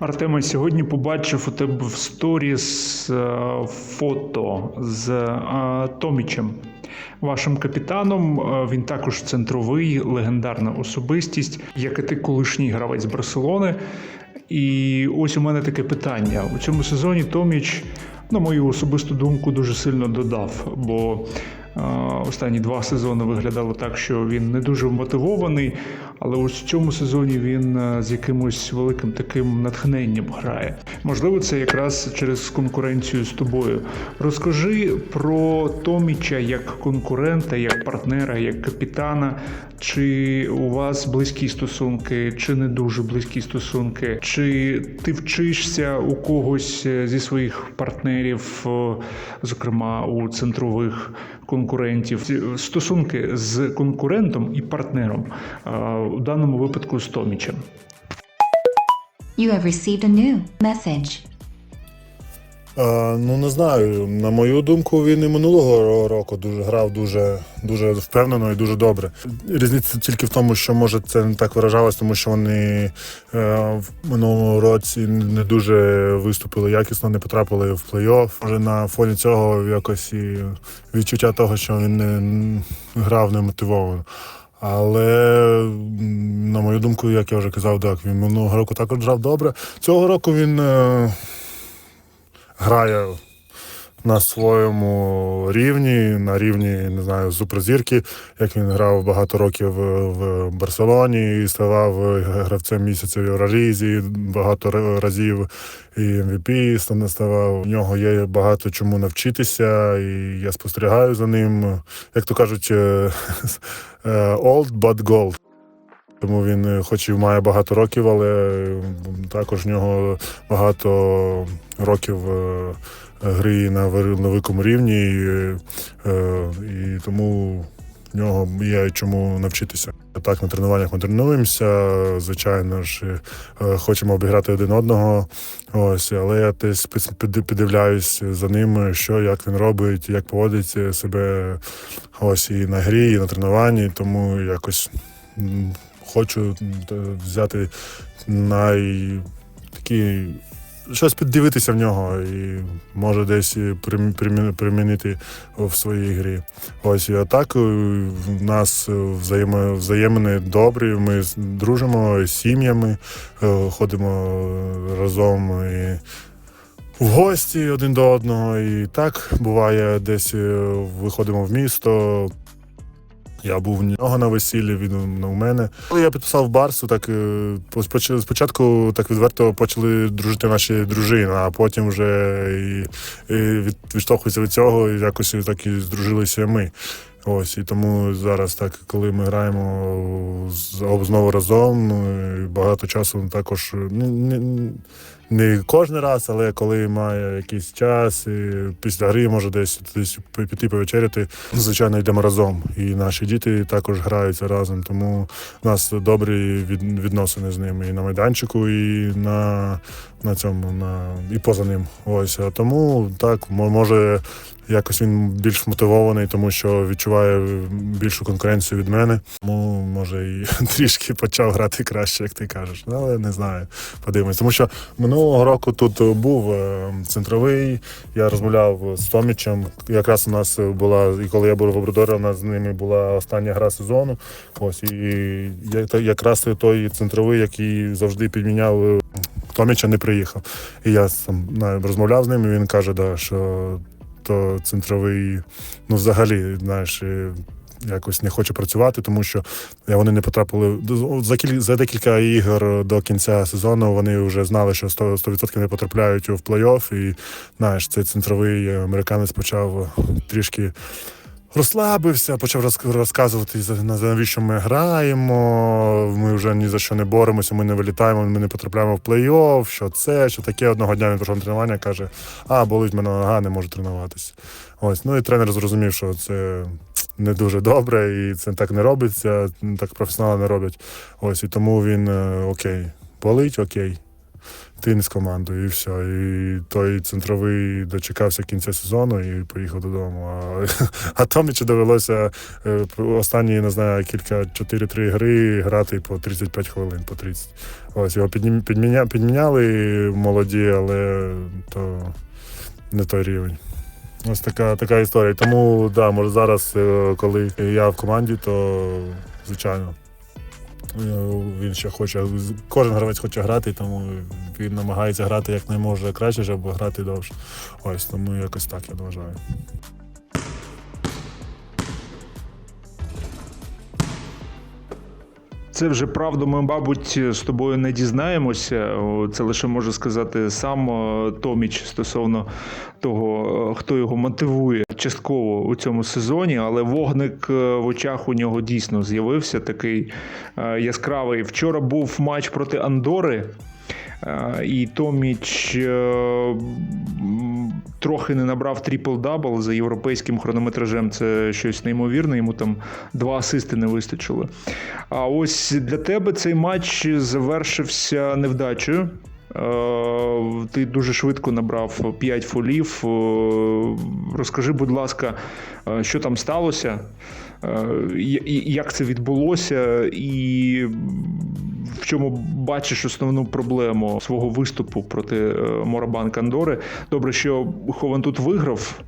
Артема, сьогодні побачив у тебе в сторіс е, фото з е, Томічем, вашим капітаном. Е, Він також центровий, легендарна особистість, як і ти колишній гравець Барселони. І ось у мене таке питання: у цьому сезоні Томіч, на мою особисту думку, дуже сильно додав, бо останні два сезони виглядало так, що він не дуже мотивований, але ось в цьому сезоні він е, з якимось великим таким натхненням грає. Можливо, це якраз через конкуренцію з тобою. Розкажи про Томіча як конкурента, як партнера, як капітана. Чи у вас близькі стосунки, чи не дуже близькі стосунки? Чи ти вчишся у когось е, зі своїх партнерів, е, зокрема у центрових конкурентів? Ці Стосунки з конкурентом і партнером е, у даному випадку з Томічем. You have received a new message. Е, ну не знаю. На мою думку, він і минулого року дуже грав дуже, дуже впевнено і дуже добре. Різниця тільки в тому, що може це не так виражалось, тому що вони е, в минулому році не дуже виступили якісно, не потрапили в плей-офф. Може на фоні цього якось і відчуття того, що він не грав немотивовано. Але на мою думку, як я вже казав, так він минулого року також грав добре. Цього року він. Грає на своєму рівні, на рівні не знаю, суперзірки, як він грав багато років в- Барселоні і ставав гравцем місяця в Євролізі, багато разів і MVP стане- ставав. У нього є багато чому навчитися, і я спостерігаю за ним. Як то кажуть, е, е, old but gold. Тому він, е, хоч і має багато років, але е, також в нього багато років е, гри на великому рівні, і, і тому в нього є чому навчитися. Так, на тренуваннях ми тренуємося. Звичайно ж, хочемо обіграти один одного. Ось, але я десь піддивляюсь за ним, що як він робить, як поводить себе ось і на грі, і на тренуванні. Тому якось хочу взяти най такі щось піддивитися в нього і може десь примінити в своїй грі. Ось і так е, в нас взаємо, взаємини добрі. Ми дружимо з сім'ями, е, ходимо разом і в гості один до одного. І так буває, десь е, виходимо в місто. Я був в нього на весіллі, він у мене. Коли я підписав Барсу, так е, спочатку так відверто почали дружити наші дружини, а потім вже і, і від, відштовхується від цього, і якось так і здружилися ми. Ось і тому зараз, так, коли ми граємо знову разом, е, багато часу також не, не, не кожен раз, але коли має якийсь час, і після гри може десь, десь піти повечеряти, звичайно, йдемо разом. І наші діти також граються разом, тому в нас добрі від, відносини з ними і на майданчику, і на, на цьому, на, і поза ним. Ось. Тому так, мо- може. Якось він більш мотивований, тому що відчуває більшу конкуренцію від мене. Тому може і трішки почав грати краще, як ти кажеш. Ну, Але не знаю. Подивимось. Тому що минулого року тут був е, центровий. Я розмовляв з Томічем. Якраз у нас була, і коли я був в Обрудорі, у нас з ними була остання гра сезону. Ось і якраз той центровий, який завжди підміняв. е, Томіча не приїхав. І я сам розмовляв з ним, і він каже, да, що то центровий, ну взагалі, знаєш, е, якось не хоче працювати, тому що вони не потрапили за кіль за декілька ігор до кінця сезону. Вони вже знали, що 100%, 100% не потрапляють в плей-офф. І знаєш, цей центровий американець почав трішки. Розслабився, почав розказувати, навіщо ми граємо. Ми вже ні за що не боремося, ми не вилітаємо, ми не потрапляємо в плей-офф, що це, що таке. Одного дня він прийшов на тренування, каже: а, болить мене нога, не можу тренуватися. Ось, ну і тренер зрозумів, що це не дуже добре, і це так не робиться, так професіонали не роблять. Ось, і тому він е, окей, болить, окей. Ти з командою, і все. І той центровий дочекався кінця сезону і поїхав додому. А, а Томічу довелося е, останні, не знаю, кілька 4-3 гри грати по 35 хвилин, по 30. Ось його підміня, підміняли молоді, але то не той рівень. Ось така, така історія. Тому да, може зараз, е, коли я в команді, то звичайно. Е, Він ще хоче, кожен гравець хоче грати, тому він намагається грати як найможе краще, щоб грати довше. Ось тому якось так я вважаю. Це вже правду ми, мабуть, з тобою не дізнаємося. Це лише може сказати сам Томіч стосовно того, хто його мотивує частково у цьому сезоні. Але вогник е, в очах у нього дійсно з'явився такий е, яскравий. Вчора був матч проти Андори. Е, І Томіч трохи не набрав трипл-дабл за європейським хронометражем. Це щось неймовірне. Йому там два асисти не вистачило. А ось для тебе цей матч завершився невдачею. Е, Ти дуже швидко набрав 5 фолів. Е, Розкажи, будь ласка, е, що там сталося, як це відбулося, і в чому бачиш основну проблему свого виступу проти е, Морабан Кандори. Добре, що Хован тут виграв.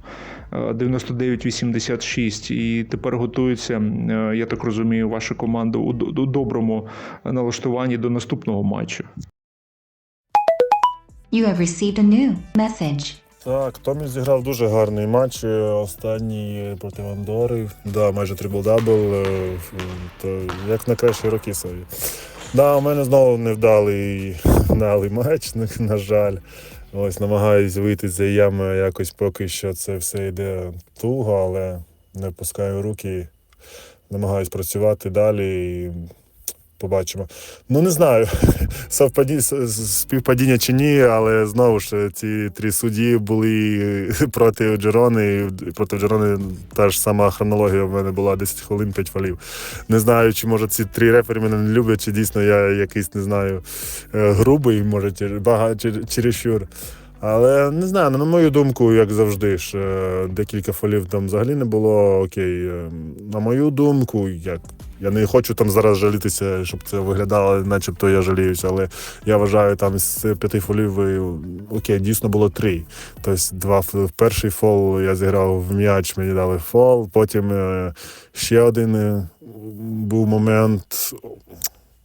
е, 99-86, і тепер готується, е, я так розумію, ваша команда у доброму налаштуванні до наступного матчу. You have received a new message. Так, Томі зіграв дуже гарний матч. е, Останній проти Андори. Да, майже трибл-дабл. е, То як на кращі роки свої. Да, у мене знову невдалий невдалий матч, на, жаль. Ось намагаюсь вийти з цієї ями якось поки що це все йде туго, але не пускаю руки. Намагаюсь працювати далі і побачимо. Ну не знаю, співпадіння чи ні, але знову ж ці три судді були проти Джерони. і Проти Джерони та ж сама хронологія в мене була 10 хвилин, 5 фолів. Не знаю, чи може ці три рефері мене не люблять, чи дійсно я якийсь не знаю е, грубий, може, чер- бага чер- чересчур. Але не знаю, ну, на мою думку, як завжди ж, е, декілька фолів там взагалі не було. Окей, е, на мою думку, як я не хочу там зараз жалітися, щоб це виглядало, начебто я жаліюся, але я вважаю, там з п'яти фолів е, окей, дійсно було три. Тобто два перший фол я зіграв в м'яч, мені дали фол. Потім ще один був момент.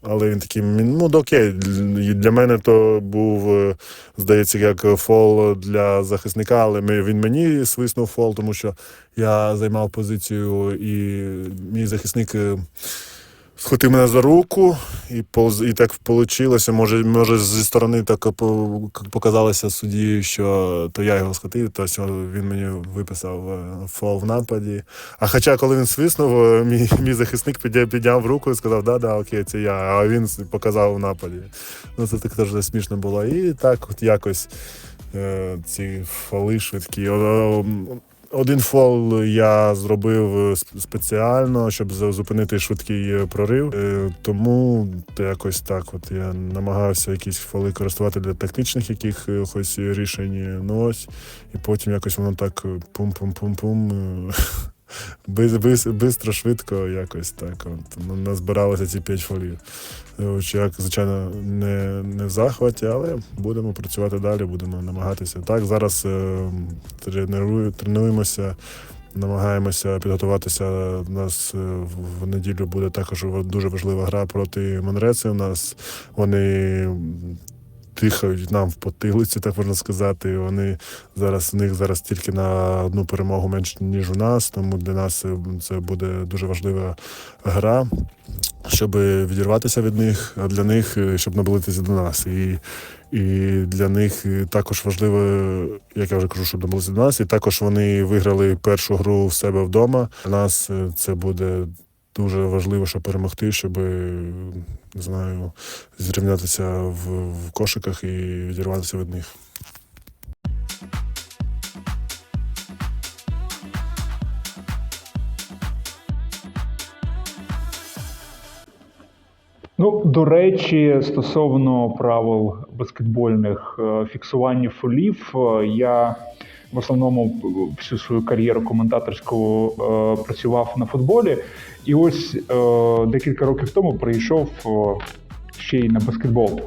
Але він такий, ну окей, для- мене то був, е, здається, як фол для захисника, але він мені свиснув фол, тому що я займав позицію, і мій захисник е, схватив мене за руку, і, повз- і так вийшло. Може, може, зі сторони так показалося судді, що то я його схватив, то що він мені виписав е, фол в нападі. А хоча, коли він свиснув, е, мій, мій захисник підняв, руку і сказав, да, да, окей, це я. А він показав в нападі. Ну, це так теж смішно було. І так от якось е, ці фоли швидкі. Один фол я зробив е, спеціально, щоб зупинити швидкий е, прорив. Е, Тому якось так. От я намагався якісь фоли користувати для тактичних якихось рішень. Ну ось, і потім якось воно так пум-пум-пум-пум. бистро, швидко, якось так. От, ну, назбиралося ці п'ять фолів. Як, звичайно, не, не в захваті, але будемо працювати далі, будемо намагатися. Так, зараз е, тренуємося, намагаємося підготуватися. У нас е, в неділю буде також дуже важлива гра проти Монреці. У нас вони тихають нам в потилиці, так можна сказати. Вони зараз у них зараз тільки на одну перемогу менше, ніж у нас, тому для нас це, це буде дуже важлива гра щоб відірватися від них, а для них, е, щоб наблизитися до нас. І, і для них е, також важливо, як я вже кажу, щоб наблизитися до нас. І також вони виграли першу гру в себе вдома. Для нас е, це буде дуже важливо, щоб перемогти, щоб е, не знаю, зрівнятися в, в кошиках і відірватися від них. Ну, до речі, стосовно правил баскетбольних е, фіксування фолів, е, я в основному всю свою кар'єру коментаторську е, працював на футболі. І ось е, декілька років тому прийшов е, ще й на баскетбол.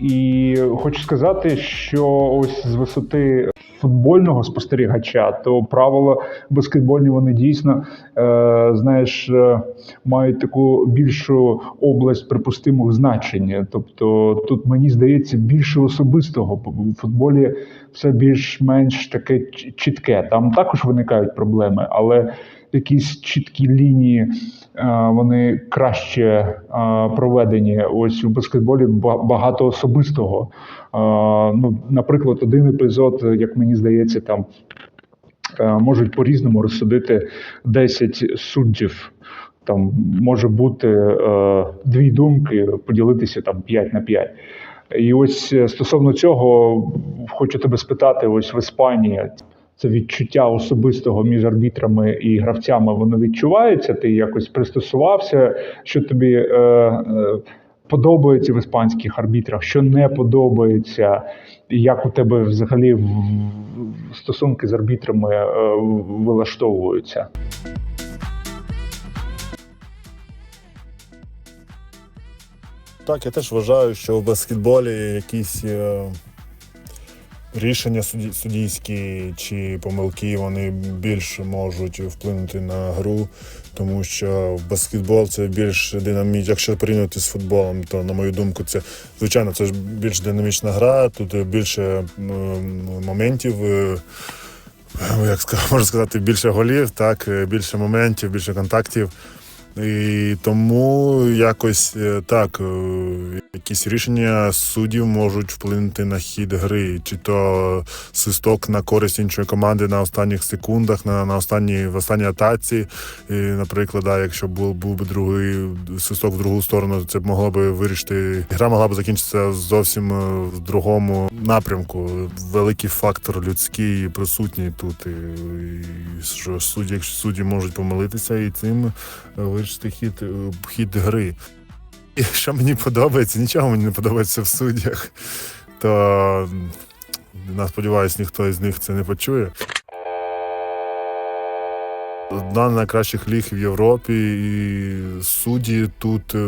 І хочу сказати, що ось з висоти футбольного спостерігача, то правила баскетбольні вони дійсно, е, знаєш, е, мають таку більшу область припустимого значення. Тобто тут мені здається більше особистого. В футболі все більш-менш таке чітке. Там також виникають проблеми, але якісь чіткі лінії е, вони краще е, проведені. Ось у баскетболі багато особистого. Е, Ну, наприклад, один епізод, як мені здається, там можуть по-різному розсудити 10 суддів. Там може бути дві думки, поділитися там 5 на 5. І ось е, стосовно цього хочу тебе спитати: ось в Іспанії це відчуття особистого між арбітрами і гравцями воно відчувається. Ти якось пристосувався, що тобі е, е, подобається в іспанських арбітрах, що не подобається, як у тебе взагалі стосунки з арбітрами е, вилаштовуються. Так, я теж вважаю, що в баскетболі якісь е, рішення суді- суддійські чи помилки вони більше можуть вплинути на гру, тому що баскетбол це більш динамічно. Якщо порівнювати з футболом, то на мою думку, це звичайно це ж більш динамічна гра, тут більше м, моментів. е, Як можна сказати, більше голів, так, е, більше моментів, більше контактів. І тому якось е, так, е, якісь рішення суддів можуть вплинути на хід гри, чи то свисток на користь іншої команди на останніх секундах, на, на останній в останній атаці. І, наприклад, да, якщо був, був би другий свисток в другу сторону, це б могло би вирішити. Гра могла б закінчитися зовсім е, в другому напрямку. Великий фактор людський присутній тут. І, і що судді, якщо судді можуть помилитися і цим вирішити хід, е, хід гри. І що мені подобається, нічого мені не подобається в суддях, то я сподіваюся, ніхто із них це не почує. Одна з найкращих ліг в Європі, і судді тут, е,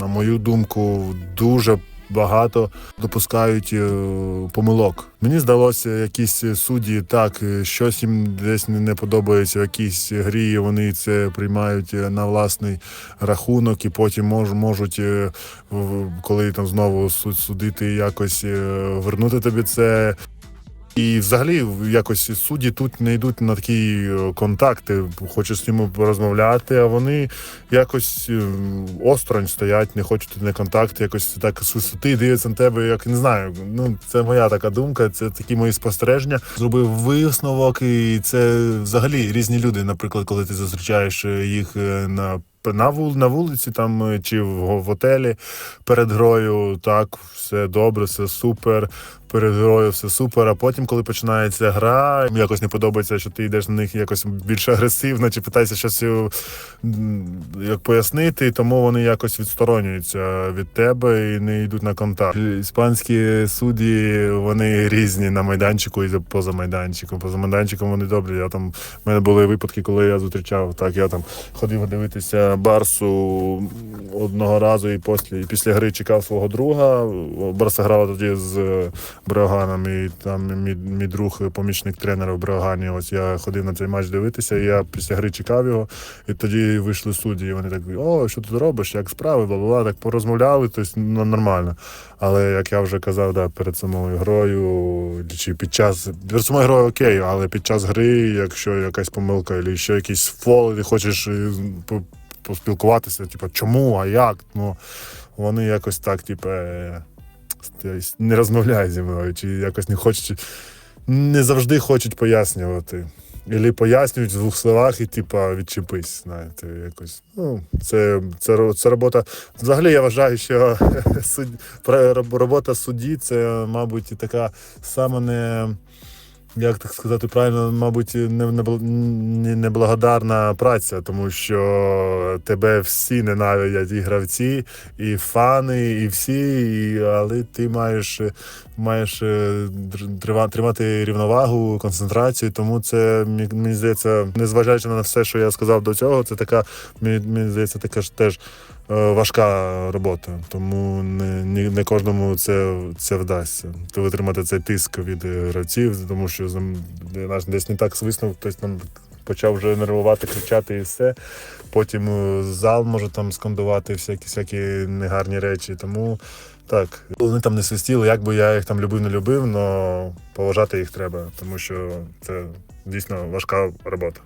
на мою думку, дуже багато допускають е, помилок. Мені здалося, якісь судді так, е, щось їм десь не подобається в якійсь грі. Вони це приймають е, на власний рахунок, і потім мож, можуть, коли там знову суд судити, якось вернути тобі це. І взагалі якось судді тут не йдуть на такі е, контакти, хочуть з ними порозмовляти, а вони якось е, осторонь стоять, не хочуть на контакт, якось так з висоти дивляться на тебе, як не знаю. Ну це моя така думка, це такі мої спостереження. Зробив висновок, і це взагалі різні люди. Наприклад, коли ти зустрічаєш е, їх на на, вул, на вулиці там е, чи в, в готелі перед грою, так, все добре, все супер перед грою все супер. А потім, коли починається гра, якось не подобається, що ти йдеш на них якось більш агресивно, чи питаєшся щось е, як пояснити, тому вони якось відсторонюються від тебе і не йдуть на контакт. Іспанські судді вони різні на майданчику і поза майданчиком. Поза майданчиком вони добрі. Я там в мене були випадки, коли я зустрічав так. Я там ходив дивитися Барсу одного разу і після, і після гри чекав свого друга. Барса грала тоді з Бреоганом, і там мій, мій друг, помічник тренера в Бреогані. Ось я ходив на цей матч дивитися, і я після гри чекав його. І тоді вийшли судді, і вони так о, що ти робиш, як справи, бла бла так порозмовляли, тобто ну, нормально. Але як я вже казав, да, перед самою грою, чи під час перед самою грою окей, але під час гри, якщо якась помилка, або ще якийсь фол, ти хочеш е, поспілкуватися, типу, чому, а як? Ну, вони якось так, типу, е, не розмовляють зі мною, чи якось не хочуть, не завжди хочуть пояснювати. Ілі пояснюють в двох словах і типа відчепись, знаєте, якось. Ну, це, це, це робота. Взагалі я вважаю, що суд, робота судді це, мабуть, така саме не. Як так сказати правильно, мабуть, не- не- не- неблагодарна праця, тому що тебе всі ненавидять, і гравці, і фани, і всі, і, але ти маєш, маєш е, тримати рівновагу, концентрацію. Тому це мені здається, незважаючи на все, що я сказав до цього, це така мені, здається, така ж теж важка робота. Тому не, не, кожному це, це вдасться. То витримати цей тиск від е, гравців, тому що наш десь не так свиснув, хтось там почав вже нервувати, кричати і все. Потім е, зал може там скандувати всякі, всякі негарні речі. Тому так, вони там не свистіли, як би я їх там любив, не любив, але поважати їх треба, тому що це дійсно важка робота.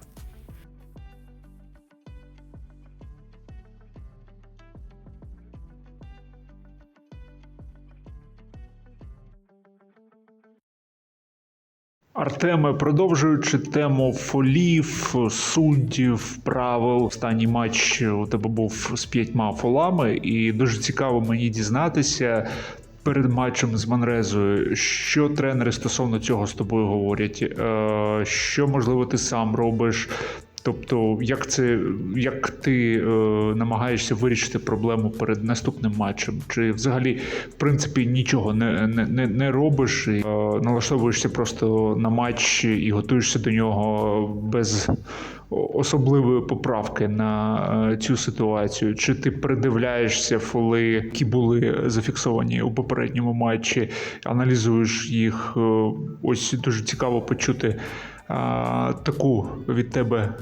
Артеме, продовжуючи тему фолів, суддів, правил, останній матч у тебе був з п'ятьма фолами, і дуже цікаво мені дізнатися перед матчем з Манрезою, що тренери стосовно цього з тобою говорять, е, що можливо ти сам робиш. Тобто, як це як ти е, намагаєшся вирішити проблему перед наступним матчем? Чи взагалі, в принципі, нічого не, не, не, робиш, і, е, налаштовуєшся просто на матч і готуєшся до нього без особливої поправки на е, цю ситуацію? Чи ти придивляєшся фоли, які були зафіксовані у попередньому матчі, аналізуєш їх? Е, Ось дуже цікаво почути а, таку від тебе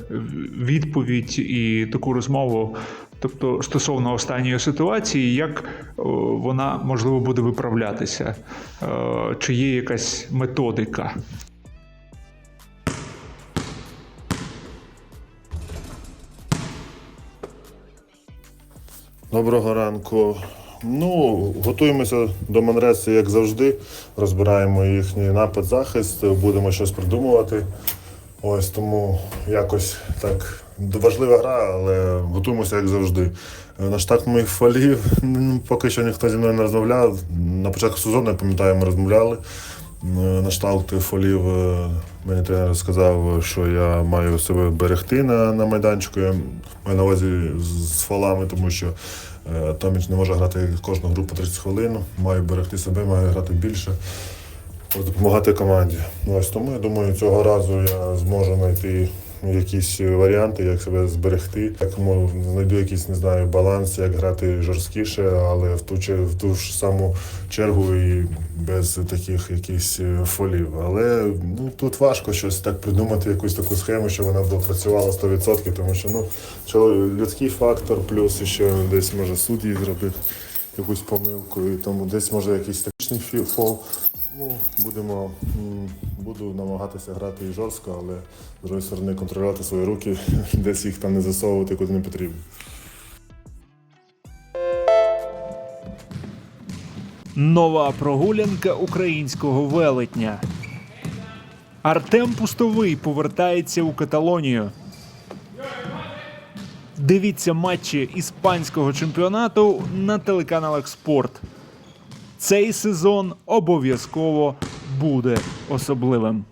відповідь і таку розмову. Тобто стосовно останньої ситуації, як вона можливо буде виправлятися, Е, чи є якась методика? Доброго ранку. Ну, готуємося до Манреси, як завжди. Розбираємо їхній напад, захист, будемо щось придумувати. Ось тому якось так важлива гра, але готуємося як завжди. На штат моїх фолів поки що ніхто зі мною не розмовляв. На початку сезону, я пам'ятаю, ми розмовляли. На штат фолів е, мені тренер сказав, що я маю себе берегти на, на майданчику. Я маю на увазі з, фолами, тому що Томіч не може грати кожну гру по 30 хвилин. має берегти себе, має грати більше. Допомагати команді. Ну, Ось тому я думаю, цього разу я зможу знайти якісь варіанти, як себе зберегти. Як мо- знайду якийсь, не знаю, баланс, як грати жорсткіше, але в ту, в ту ж саму чергу і без таких якихось е, фолів. Але ну, тут важко щось так придумати, якусь таку схему, щоб вона б працювала 100%, тому що ну, що людський фактор, плюс ще десь може судді зробив якусь помилку, і тому десь може якийсь тактичний фол. Ну, будемо, буду намагатися грати і жорстко, але з другої сторони контролювати свої руки, десь їх там не засовувати куди не потрібно. Нова прогулянка українського велетня. Артем Пустовий повертається у Каталонію. Дивіться матчі іспанського чемпіонату на телеканалах Спорт. Цей сезон обов'язково буде особливим.